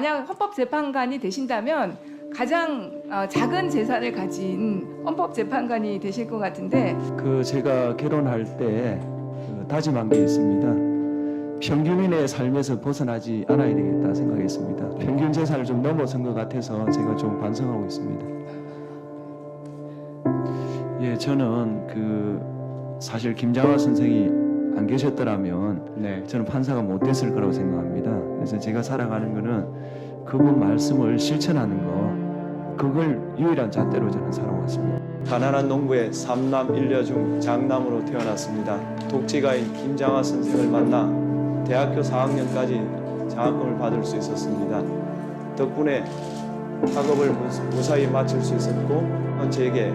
만약 헌법재판관이 되신다면 가장 어, 작은 재산을 가진 헌법재판관이 되실 것 같은데 그 제가 결혼할 때 그 다짐한 게 있습니다. 평균인의 삶에서 벗어나지 않아야 되겠다 생각했습니다. 평균 재산을 좀 넘어선 것 같아서 제가 좀 반성하고 있습니다. 예, 저는 그 사실 김장화 선생이 안 계셨더라면 네. 저는 판사가 못 됐을 거라고 생각합니다. 그래서 제가 살아가는 거는 그분 말씀을 실천하는 거 그걸 유일한 잣대로 저는 살아왔습니다. 가난한 농부의 삼남 일녀 중 장남으로 태어났습니다. 독지가인 김장하 선생을 만나 대학교 4학년까지 장학금을 받을 수 있었습니다. 덕분에 학업을 무- 무사히 마칠 수 있었고 제게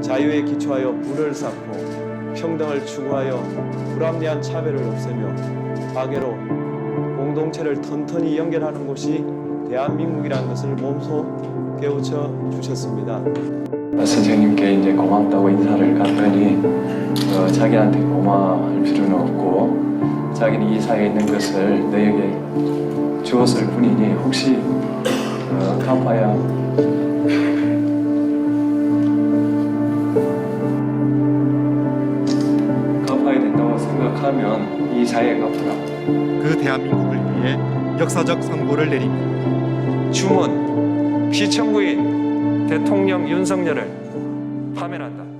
자유에 기초하여 불을 쌓고 평등을 추구하여 불합리한 차별을 없애며 가계로 공동체를 튼튼히 연결하는 곳이 대한민국이라는 것을 몸소 깨우쳐 주셨습니다. 선생님께 이제 고맙다고 인사를 갔더니 어, 자기한테 고마울 필요는 없고 자기는 이 사회에 있는 것을 너에게 주었을 뿐이니 혹시 어, 갚아야 하면 이 사회에 갚으라. 그 대한민국을 위해 역사적 선고를 내립니다. 주문 피청구인 대통령 윤석열을 파면한다.